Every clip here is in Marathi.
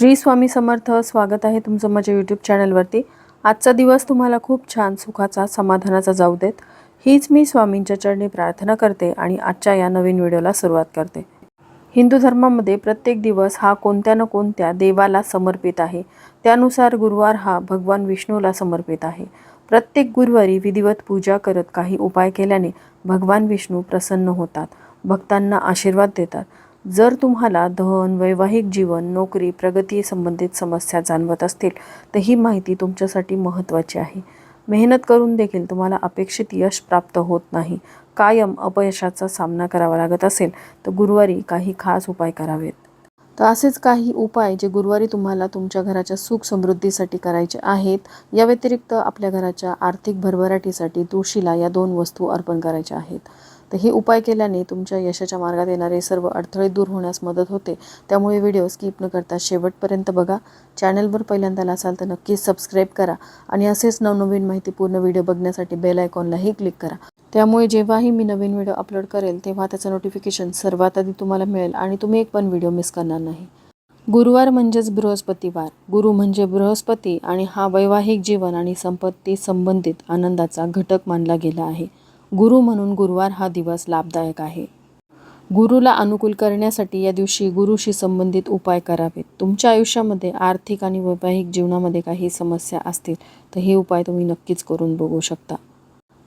श्री स्वामी समर्थ स्वागत आहे तुमचं माझ्या यूट्यूब चॅनलवरती आजचा दिवस तुम्हाला खूप छान सुखाचा समाधानाचा जाऊ देत. हीच मी स्वामींच्या चरणी प्रार्थना करते आणि आजच्या या नवीन व्हिडिओला सुरुवात करते. हिंदू धर्मामध्ये प्रत्येक दिवस हा कोणत्या ना कोणत्या देवाला समर्पित आहे. त्यानुसार गुरुवार हा भगवान विष्णूला समर्पित आहे. प्रत्येक गुरुवारी विधिवत पूजा करत काही उपाय केल्याने भगवान विष्णू प्रसन्न होतात. भक्तांना आशीर्वाद देतात. जर तुम्हाला धन वैवाहिक जीवन नोकरी प्रगती संबंधित समस्या जाणवत असतील तर ही माहिती तुमच्यासाठी महत्त्वाची आहे. मेहनत करून देखील तुम्हाला अपेक्षित यश प्राप्त होत नाही. कायम अपयशाचा सामना करावा लागत असेल तर गुरुवारी काही खास उपाय करावेत. तर असेच काही उपाय जे गुरुवारी तुम्हाला तुमच्या घराच्या सुख समृद्धीसाठी करायचे आहेत. या व्यतिरिक्त आपल्या घराच्या आर्थिक भरभराटीसाठी तुळशीला या दोन वस्तू अर्पण करायच्या आहेत. तर हे उपाय केल्याने तुमच्या यशाच्या मार्गात येणारे सर्व अडथळे दूर होण्यास मदत होते. त्यामुळे व्हिडिओ स्किप न करता शेवटपर्यंत बघा. चॅनलवर पहिल्यांदा असाल तर नक्कीच सबस्क्राईब करा आणि असेच नवनवीन माहितीपूर्ण व्हिडिओ बघण्यासाठी बेल आयकॉनलाही क्लिक करा. त्यामुळे जेव्हाही मी नवीन व्हिडिओ अपलोड करेल तेव्हा त्याचं नोटिफिकेशन सर्वात आधी तुम्हाला मिळेल आणि तुम्ही एक पण व्हिडिओ मिस करणार नाही. गुरुवार म्हणजेच बृहस्पतिवार. गुरु म्हणजे बृहस्पती आणि हा वैवाहिक जीवन आणि संपत्ती संबंधित आनंदाचा घटक मानला गेला आहे. गुरु म्हणून गुरुवार हा दिवस लाभदायक आहे. गुरुला अनुकूल करण्यासाठी या दिवशी गुरुशी संबंधित उपाय करावेत. तुमच्या आयुष्यामध्ये आर्थिक आणि वैवाहिक जीवनामध्ये काही समस्या असतील तर हे उपाय तुम्ही नक्कीच करून बघू शकता.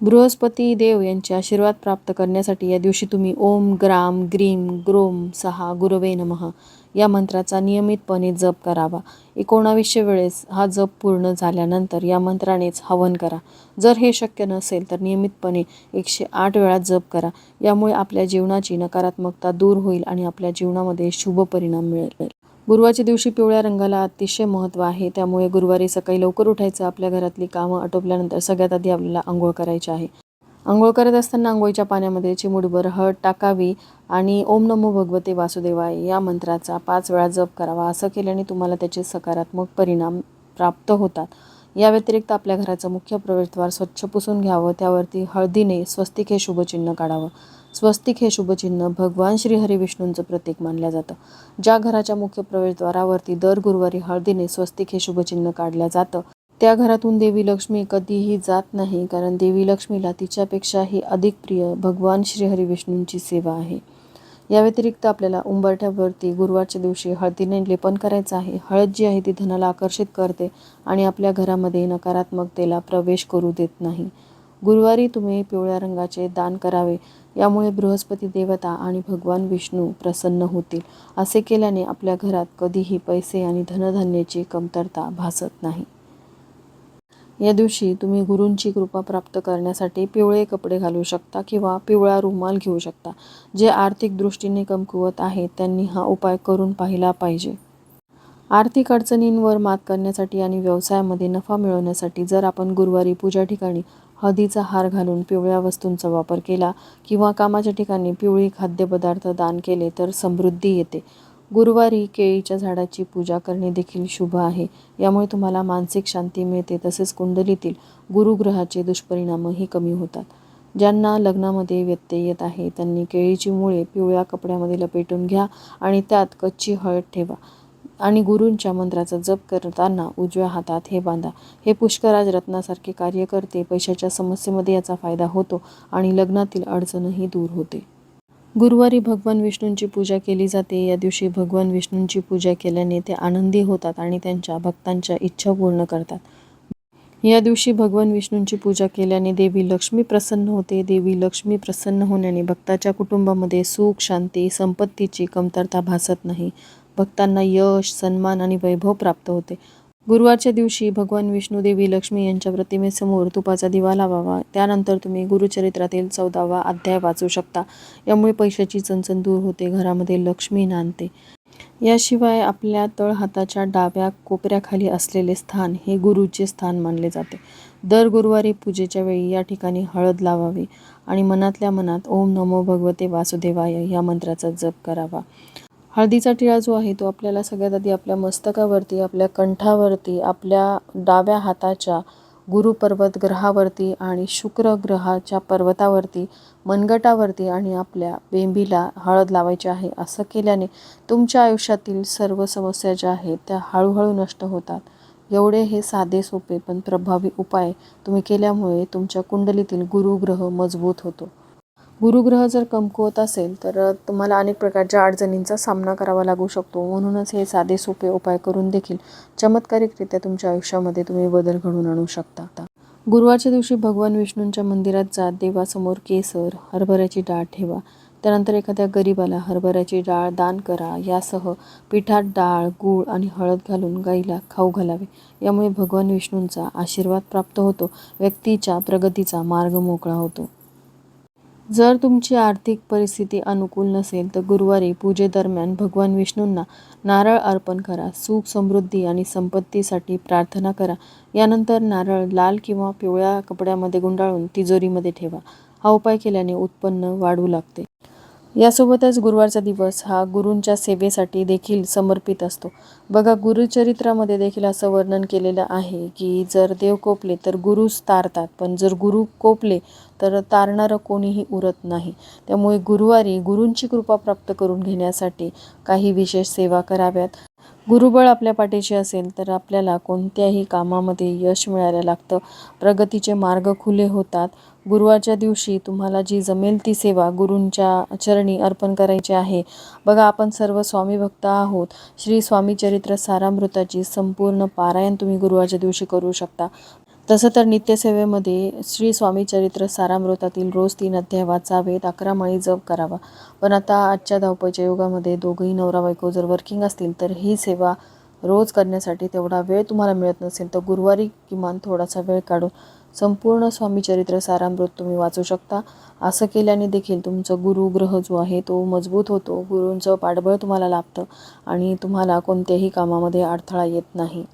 बृहस्पती देव यांचे आशीर्वाद प्राप्त करण्यासाठी या दिवशी तुम्ही ओम ग्राम ग्रीम ग्रोम सहा गुरवे नमः. या मंत्राचा नियमितपणे जप करावा. एकोणावीसशे वेळेस हा जप पूर्ण झाल्यानंतर या मंत्रानेच हवन करा. जर हे शक्य नसेल तर नियमितपणे एकशे आठ वेळा जप करा. यामुळे आपल्या जीवनाची नकारात्मकता दूर होईल आणि आपल्या जीवनामध्ये शुभ परिणाम मिळेल. गुरुवारच्या दिवशी पिवळ्या रंगाला अतिशय महत्त्व आहे. त्यामुळे गुरुवारी सकाळी लवकर उठायचं आपल्या घरातली कामं आटोपल्यानंतर सगळ्यात आधी आपल्याला आंघोळ करायची आहे. आंघोळ करत असताना आंघोळीच्या पाण्यामध्ये चिमुडभर हळद टाकावी आणि ओम नमो भगवते वासुदेवाय या मंत्राचा पाच वेळा जप करावा असं केल्याने तुम्हाला त्याचे सकारात्मक परिणाम प्राप्त होतात. या व्यतिरिक्त आपल्या घराचं मुख्य प्रवेशद्वार स्वच्छ पुसून घ्यावं त्यावरती हळदीने स्वस्तिक हे शुभचिन्ह काढावं. स्वस्तिक हे शुभचिन्ह भगवान श्री विष्णूंचं प्रतीक मानलं जातं. ज्या घराच्या मुख्य प्रवेशद्वारावरती दर गुरुवारी हळदीने स्वस्तिक हे शुभचिन्ह काढलं जातं त्या घरातून देवी लक्ष्मी कधीही जात नाही कारण देवी लक्ष्मीला तिच्यापेक्षाही अधिक प्रिय भगवान श्रीहरी विष्णूंची सेवा आहे. या व्यतिरिक्त आपल्याला उंबरठ्यावरती गुरुवारच्या दिवशी हळदीने लेपन करायचं आहे. हळद जी आहे ती धनाला आकर्षित करते आणि आपल्या घरामध्ये नकारात्मकतेला प्रवेश करू देत नाही. गुरुवारी तुम्ही पिवळ्या रंगाचे दान करावे. यामुळे बृहस्पती देवता आणि भगवान विष्णू प्रसन्न होतील. असे केल्याने आपल्या घरात कधीही पैसे आणि धनधान्याची कमतरता भासत नाही. या दिवशी तुम्ही गुरूंची कृपा प्राप्त करण्यासाठी पिवळे कपडे घालू शकता किंवा पिवळा रुमाल घेऊ शकता. जे आर्थिक दृष्टीने कमकुवत आहेत त्यांनी हा उपाय करून पाहिला पाहिजे. आर्थिक अडचणींवर मात करण्यासाठी आणि व्यवसायामध्ये नफा मिळवण्यासाठी जर आपण गुरुवारी पूजा ठिकाणी हळदीचा हार घालून पिवळ्या वस्तूंचा वापर केला किंवा कामाच्या ठिकाणी पिवळी खाद्यपदार्थ दान केले तर समृद्धी येते. गुरुवारी केळीच्या झाडाची पूजा करणे देखील शुभ आहे. यामुळे तुम्हाला मानसिक शांती मिळते तसेच कुंडलीतील गुरुग्रहाचे दुष्परिणामही कमी होतात. ज्यांना लग्नामध्ये व्यत्यय येत आहे त्यांनी केळीची मुळे पिवळ्या कपड्यामध्ये लपेटून घ्या आणि त्यात कच्ची हळद ठेवा आणि गुरूंच्या मंत्राचा जप करताना उजव्या हातात हे बांधा. हे पुष्कराज रत्नासारखे कार्य करते पैशाच्या समस्येमध्ये याचा फायदा होतो आणि लग्नातील अडचणही दूर होते. गुरुवारी भगवान विष्णूंची पूजा केली जाते. या दिवशी भगवान विष्णूंची पूजा केल्याने ते आनंदी होतात आणि त्यांच्या भक्तांच्या इच्छा पूर्ण करतात. या दिवशी भगवान विष्णूंची पूजा केल्याने देवी लक्ष्मी प्रसन्न होते. देवी लक्ष्मी प्रसन्न होण्याने भक्ताच्या कुटुंबामध्ये सुख शांती संपत्तीची कमतरता भासत नाही. भक्तांना यश सन्मान आणि वैभव प्राप्त होते. गुरुवारच्या दिवशी भगवान विष्णू देवी लक्ष्मी यांच्या प्रतिमेसमोर तुपाचा दिवा लावावा. त्यानंतर तुम्ही गुरुचरित्रातील चौदावा अध्याय वाचू शकता. यामुळे पैशाची चणचण दूर होते घरामध्ये लक्ष्मी नांदते. याशिवाय आपल्या तळहाताच्या डाव्या कोपऱ्याखाली असलेले स्थान हे गुरुचे स्थान मानले जाते. दर गुरुवारी पूजेच्या वेळी या ठिकाणी हळद लावावी आणि मनातल्या मनात ओम नमो भगवते वासुदेवाय या मंत्राचा जप करावा. हळदीचा टिळा जो आहे तो आपल्याला सगळ्यात आधी आपल्या मस्तकावरती आपल्या कंठावरती आपल्या डाव्या हाताच्या गुरुपर्वत ग्रहावरती आणि शुक्र ग्रहाच्या पर्वतावरती मनगटावरती आणि आपल्या बेंबीला हळद लावायची आहे. असं केल्याने तुमच्या आयुष्यातील सर्व समस्या ज्या आहेत त्या हळूहळू नष्ट होतात. एवढे हे साधे सोपे पण प्रभावी उपाय तुम्ही केल्यामुळे तुमच्या कुंडलीतील गुरुग्रह मजबूत होतो. गुरुग्रह जर कमकुवत असेल तर तुम्हाला अनेक प्रकारच्या अडचणींचा सामना करावा लागू शकतो. म्हणूनच हे साधे सोपे उपाय करून देखील चमत्कारिकरित्या तुमच्या आयुष्यामध्ये तुम्ही बदल घडवून आणू शकता. गुरुवारच्या दिवशी भगवान विष्णूंच्या मंदिरात जा देवासमोर केसर हरभऱ्याची डाळ ठेवा. त्यानंतर एखाद्या गरिबाला हरभऱ्याची डाळ दान करा. यासह पिठात डाळ गूळ आणि हळद घालून गाईला खाऊ घालावे. यामुळे भगवान विष्णूंचा आशीर्वाद प्राप्त होतो. व्यक्तीच्या प्रगतीचा मार्ग मोकळा होतो. जर तुमची आर्थिक परिस्थिती अनुकूल नसेल तर गुरुवारी पूजेदरम्यान भगवान विष्णूंना नारळ अर्पण करा सुख समृद्धी आणि संपत्तीसाठी प्रार्थना करा. यानंतर नारळ लाल किंवा पिवळ्या कपड्यामध्ये गुंडाळून तिजोरीमध्ये ठेवा. हा उपाय केल्याने उत्पन्न वाढू लागते. यासोबतच गुरुवारचा दिवस हा गुरूंच्या सेवेसाठी देखील समर्पित असतो. बघा गुरुचरित्रामध्ये देखील असं वर्णन केलेलं आहे की जर देव कोपले तर गुरुच तारतात पण जर गुरु कोपले तर तारणारं कोणीही उरत नाही. त्यामुळे गुरुवारी गुरूंची कृपा प्राप्त करून घेण्यासाठी काही विशेष सेवा कराव्यात. गुरुबळ आपल्या पाठीशी असेल तर आपल्याला कोणत्याही कामामध्ये यश मिळायला लागतं. प्रगतीचे मार्ग खुले होतात. गुरुवारच्या दिवशी तुम्हाला जी जमेल ती सेवा गुरूंच्या चरणी अर्पण करायची आहे. बघा आपण सर्व स्वामी भक्त आहोत. श्री स्वामी चरित्र सारामृताची संपूर्ण पारायण तुम्ही गुरुवारच्या दिवशी करू शकता. तसं तर नित्यसेवेमध्ये श्री स्वामी चरित्र सारामृतातील रोज तीन अध्याय वाचावेत अकरा माळी जप करावा. पण आता आजच्या धावपळीच्या युगामध्ये दोघंही नवरा बायको जर वर्किंग असतील तर ही सेवा रोज करण्यासाठी तेवढा वेळ तुम्हाला मिळत नसेल तर गुरुवारी किमान थोडासा वेळ काढून संपूर्ण स्वामी चरित्र सारामृत तुम्ही वाचू शकता. असं केल्याने देखील तुमचं गुरुग्रह जो आहे तो मजबूत होतो. गुरूंचं पाठबळ तुम्हाला लाभतं आणि तुम्हाला कोणत्याही कामामध्ये अडथळा येत नाही.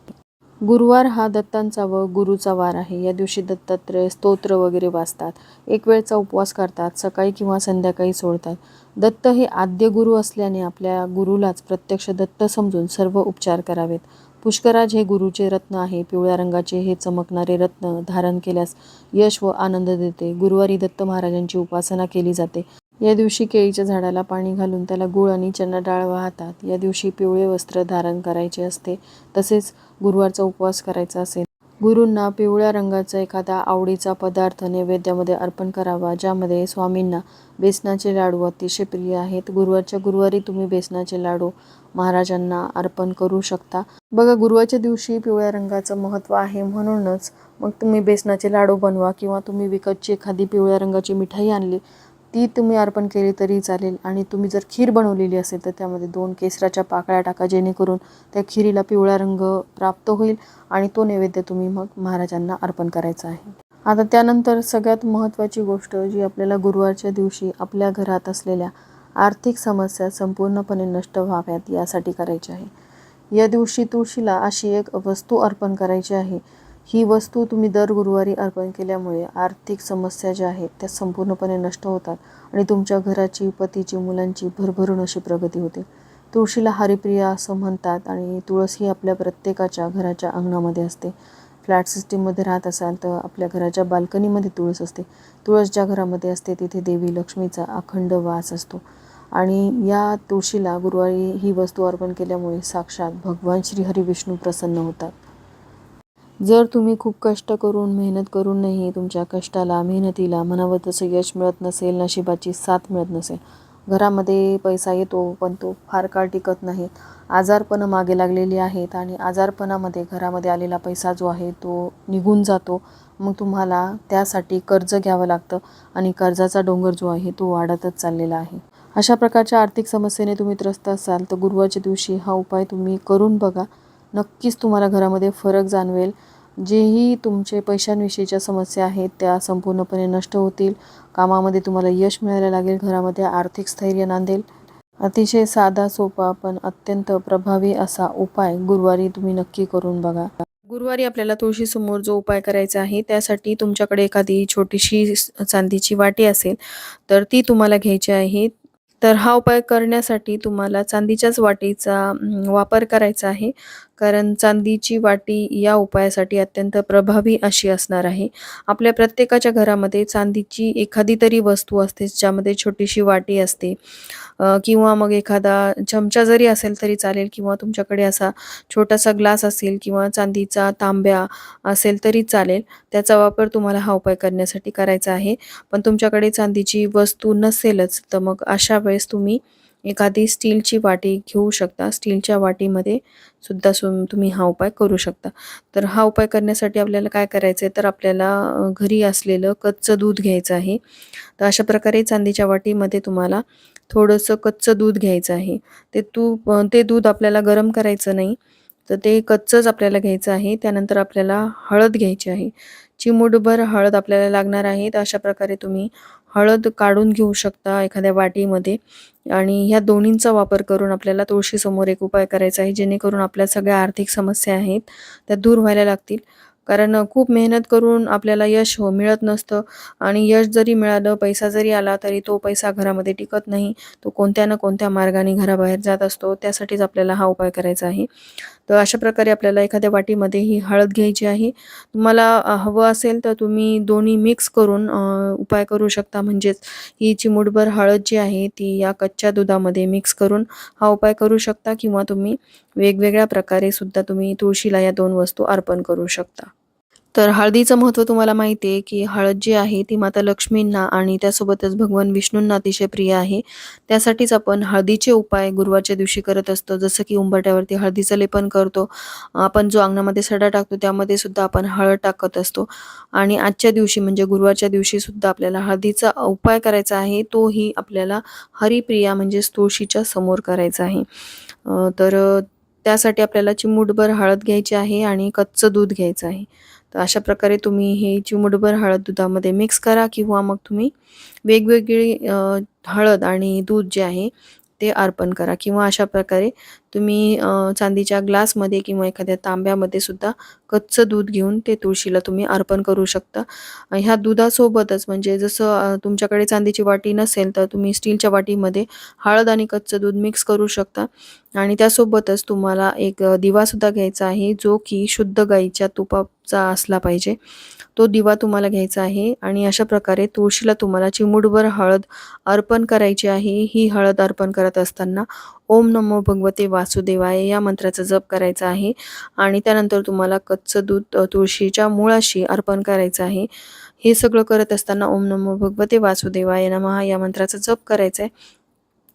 गुरुवार हा दत्तांचा व गुरुचा वार आहे. या दिवशी दत्तात्रय स्तोत्र वगैरे वाचतात. एक वेळचा उपवास करतात. सकाळी किंवा संध्याकाळी सोडतात. दत्त हे आद्य गुरु असल्याने आपल्या गुरुलाच प्रत्यक्ष दत्त समजून सर्व उपचार करावेत. पुष्कराज हे गुरुचे रत्न आहे. पिवळ्या रंगाचे हे चमकणारे रत्न धारण केल्यास यश व आनंद देते. गुरुवारी दत्त महाराजांची उपासना केली जाते. या दिवशी केळीच्या झाडाला पाणी घालून त्याला गुळ आणि चना डाळ वाहतात या दिवशी पिवळे वस्त्र धारण करायचे असते तसेच गुरुवारचा उपवास करायचा असेल. गुरूंना पिवळ्या रंगाचा एखादा आवडीचा पदार्थ नैवेद्यामध्ये अर्पण करावा ज्यामध्ये स्वामींना बेसनाचे लाडू अतिशय प्रिय आहेत. गुरुवारच्या गुरुवारी तुम्ही बेसनाचे लाडू महाराजांना अर्पण करू शकता. बघा गुरुवारच्या दिवशी पिवळ्या रंगाचं महत्त्व आहे म्हणूनच मग तुम्ही बेसनाचे लाडू बनवा किंवा तुम्ही विकतची एखादी पिवळ्या रंगाची मिठाई आणली ती तुम्ही अर्पण केली तरी चालेल. आणि तुम्ही जर खीर बनवलेली असेल तर त्यामध्ये दोन केसराच्या पाकळ्या टाका जेणेकरून त्या खिरीला पिवळा रंग प्राप्त होईल आणि तो नैवेद्य तुम्ही मग महाराजांना अर्पण करायचा आहे. आता त्यानंतर सगळ्यात महत्त्वाची गोष्ट जी आपल्याला गुरुवारच्या दिवशी आपल्या घरात असलेल्या आर्थिक समस्या संपूर्णपणे नष्ट व्हाव्यात यासाठी करायची आहे. या दिवशी तुळशीला अशी एक वस्तू अर्पण करायची आहे. ही वस्तू तुम्ही दर गुरुवारी अर्पण केल्यामुळे आर्थिक समस्या ज्या आहेत त्या संपूर्णपणे नष्ट होतात आणि तुमच्या घराची पतीची मुलांची भरभरून अशी प्रगती होते. तुळशीला हरिप्रिया असं म्हणतात आणि तुळस ही आपल्या प्रत्येकाच्या घराच्या अंगणामध्ये असते. फ्लॅट सिस्टीममध्ये राहत असाल तर आपल्या घराच्या बाल्कनीमध्ये तुळस असते. तुळस ज्या घरामध्ये असते तिथे देवी लक्ष्मीचा अखंड वास असतो. आणि या तुळशीला गुरुवारी ही वस्तू अर्पण केल्यामुळे साक्षात भगवान श्री हरिविष्णू प्रसन्न होतात. जर तुम्ही खूप कष्ट करून मेहनत करूनही तुमच्या कष्टाला मेहनतीला म्हणावं तसं यश मिळत नसेल नशिबाची साथ मिळत नसेल घरामध्ये पैसा येतो पण तो फार काळ टिकत नाही. आजारपणं मागे लागलेली आहेत आणि आजारपणामध्ये घरामध्ये आलेला पैसा जो आहे तो निघून जातो. मग तुम्हाला त्यासाठी कर्ज घ्यावं लागतं आणि कर्जाचा डोंगर जो आहे तो वाढतच चाललेला आहे. अशा प्रकारच्या आर्थिक समस्येने तुम्ही त्रस्त असाल तर गुरुवारच्या दिवशी हा उपाय तुम्ही करून बघा. नक्कीच तुम्हाला घरामध्ये फरक जाणवेल. जेही तुमचे पैशांविषयीच्या समस्या आहेत त्या संपूर्णपणे नष्ट होतील. कामामध्ये तुम्हाला यश मिळायला लागेल घरामध्ये आर्थिक स्थैर्य नांदेल. अतिशय साधा सोपा पण अत्यंत प्रभावी असा उपाय गुरुवारी तुम्ही नक्की करून बघा. गुरुवारी आपल्याला तुळशीसमोर जो उपाय करायचा आहे त्यासाठी तुमच्याकडे एखादी छोटीशी चांदीची वाटी असेल तर ती तुम्हाला घ्यायची आहे. तर हा उपाय करण्यासाठी तुम्हाला चांदीच्याच वाटीचा वापर करायचा आहे. कारण चांदीची वाटी या उपायासाठी अत्यंत प्रभावी अशी असणार आहे. आपल्या प्रत्येकाच्या घरामध्ये चांदीची एखादी तरी वस्तू असते ज्यामध्ये छोटीशी वाटी असते. किंवा मग एखादा चमचा जरी असेल तरी चालेल किंवा तुमच्याकडे असा छोटासा ग्लास असेल किंवा चांदीचा तांब्या असेल तरी चालेल त्याचा वापर तुम्हाला हा उपाय करण्यासाठी करायचा आहे. पण तुमच्याकडे चांदीची वस्तू नसेलच तर मग अशा वेळेस तुम्ही एखादी स्टीलची वाटी घेऊ शकता. स्टीलच्या वाटीमध्ये सुद्धा सु तुम्ही हा उपाय करू शकता. तर हा उपाय करण्यासाठी आपल्याला काय करायचं आहे तर आपल्याला घरी असलेलं कच्चं दूध घ्यायचं आहे. तर अशा प्रकारे चांदीच्या वाटीमध्ये तुम्हाला थोडंसं कच्चं दूध घ्यायचं आहे. ते तूप ते दूध आपल्याला गरम करायचं नाही. तर ते कच्चंच आपल्याला घ्यायचं आहे. त्यानंतर आपल्याला हळद घ्यायची आहे. चिमूटभर हळद आपल्याला लागणार आहे. तर अशा प्रकारे तुम्ही हळद काढून घेऊ शकता एखाद्या वाटीमध्ये. आणि ह्या दोन्हींचा वापर करून आपल्याला तुळशीसमोर एक उपाय करायचा आहे जेणेकरून आपल्या सगळ्या आर्थिक समस्या आहेत त्या दूर व्हायला लागतील. कारण खूप मेहनत करून आपल्याला यश हो मिळत नसतं. आणि यश जरी मिळालं पैसा जरी आला तरी तो पैसा घरामध्ये टिकत नाही. तो कोणत्या ना कोणत्या मार्गाने घराबाहेर जात असतो त्यासाठीच आपल्याला हा उपाय करायचा आहे. तर अशा प्रकारे आपल्याला एखाद्या वाटीमध्ये ही हळद घ्यायची आहे. तुम्हाला हवं असेल तर तुम्ही दोन्ही मिक्स करून उपाय करू शकता. म्हणजेच ही चिमुटभर हळद जी आहे ती या कच्च्या दुधामध्ये मिक्स करून हा उपाय करू शकता किंवा तुम्ही वेगवेगळ्या प्रकारे सुद्धा तुम्ही तुळशीला या दोन वस्तू अर्पण करू शकता. तर हळदीचं महत्त्व तुम्हाला माहिती आहे की हळद जी आहे ती माता लक्ष्मींना आणि त्यासोबतच भगवान विष्णूंना अतिशय प्रिय आहे. त्यासाठीच आपण हळदीचे उपाय गुरुवारच्या दिवशी करत असतो. जसं की उंबरट्यावरती हळदीचं लेपन करतो. आपण जो अंगणामध्ये सडा टाकतो त्यामध्ये सुद्धा आपण हळद टाकत असतो. आणि आजच्या दिवशी म्हणजे गुरुवारच्या दिवशी सुद्धा आपल्याला हळदीचा उपाय करायचा आहे तोही आपल्याला हरिप्रिया म्हणजेच तुळशीच्या समोर करायचा आहे. तर त्यासाठी आपल्याला चिमूटभर हळद घ्यायची आहे आणि कच्चं दूध घ्यायचं आहे. तर अशा प्रकारे तुम्ही हे चिमूटभर हळद दुधामध्ये मिक्स करा किंवा मग तुम्ही वेगवेगळी हळद आणि दूध जे आहे ते अर्पण करा किंवा अशा प्रकारे तुम्ही चांदीच्या ग्लासमध्ये किंवा एखाद्या तांब्यामध्ये सुद्धा कच्चं दूध घेऊन ते तुळशीला तुम्ही अर्पण करू शकता. ह्या दुधासोबतच म्हणजे जसं तुमच्याकडे चांदीची वाटी नसेल तर तुम्ही स्टीलच्या वाटीमध्ये हळद आणि कच्चं दूध मिक्स करू शकता. आणि त्यासोबतच तुम्हाला एक दिवासुद्धा घ्यायचा आहे जो की शुद्ध गाईच्या तुपाचा असला पाहिजे. तो दिवा तुम्हाला घ्यायचा आहे आणि अशा प्रकारे तुळशीला तुम्हाला चिमूटभर हळद अर्पण करायची आहे. ही हळद अर्पण करत असताना ओम नमो भगवते वासुदेवाय या मंत्राचा जप करायचा आहे. आणि त्यानंतर तुम्हाला कच्चं दूध तुळशीच्या मुळाशी अर्पण करायचं आहे. हे सगळं करत असताना ओम नमो भगवते वासुदेवाय नमः या मंत्राचा जप करायचा आहे.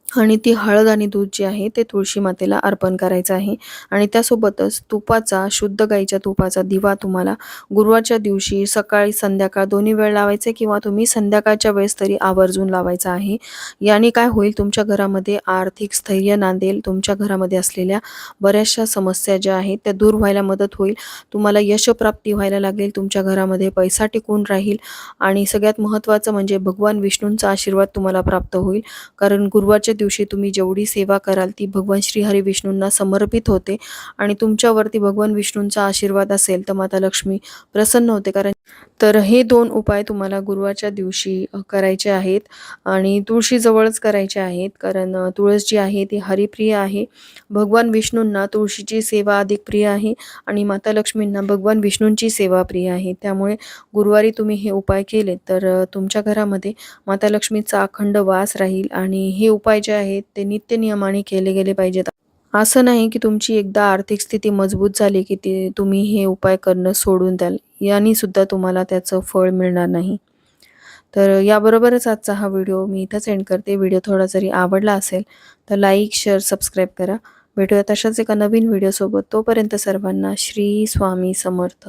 आणि ती हळद आणि दूध जे आहे ते तुळशी मातेला अर्पण करायचं आहे. आणि त्यासोबतच तुपाचा शुद्ध गाईच्या तुपाचा दिवा तुम्हाला गुरुवारच्या दिवशी सकाळी संध्याकाळ दोन्ही वेळ लावायचे किंवा तुम्ही संध्याकाळच्या वेळेस तरी आवर्जून लावायचा आहे. याने काय होईल? तुमच्या घरामध्ये आर्थिक स्थैर्य नांदेल. तुमच्या घरामध्ये असलेल्या बऱ्याचशा समस्या ज्या आहेत त्या दूर व्हायला मदत होईल. तुम्हाला यशप्राप्ती व्हायला लागेल. तुमच्या घरामध्ये पैसा टिकून राहील. आणि सगळ्यात महत्त्वाचं म्हणजे भगवान विष्णूंचा आशीर्वाद तुम्हाला प्राप्त होईल. कारण गुरुवारच्या दिवशी तुम्ही जेवढी सेवा कराल ती भगवान श्री हरी विष्णूंना समर्पित होते. आणि तुमच्यावरती भगवान विष्णूंचा आशीर्वाद असेल तर माता लक्ष्मी प्रसन्न होते. कारण तर हे दोन उपाय तुम्हाला गुरुवारच्या दिवशी करायचे आहेत आणि तुळशीजवळच करायचे आहेत. कारण तुळस जी आहे ती हरिप्रिय आहे. भगवान विष्णूंना तुळशीची सेवा अधिक प्रिय आहे आणि माता लक्ष्मींना भगवान विष्णूंची सेवा प्रिय आहे. त्यामुळे गुरुवारी तुम्ही हे उपाय केले तर तुमच्या घरामध्ये माता लक्ष्मीचा अखंड वास राहील. आणि हे उपाय जे आहेत ते नित्य नियमाने केले गेले पाहिजेत. असं नाही की तुमची एकदा आर्थिक स्थिती मजबूत झाली की ते तुम्ही हे उपाय करणं सोडून द्याल. यांनी सुद्धा तुम्हाला त्याचं फळ मिळणार नाही. तर याबरोबरच आजचा हा व्हिडिओ मी इथंच सेंड करते. व्हिडिओ थोडा जरी आवडला असेल तर लाईक शेअर सबस्क्राईब करा. भेटूया तशाच एका नवीन व्हिडिओसोबत. तोपर्यंत सर्वांना श्री स्वामी समर्थ.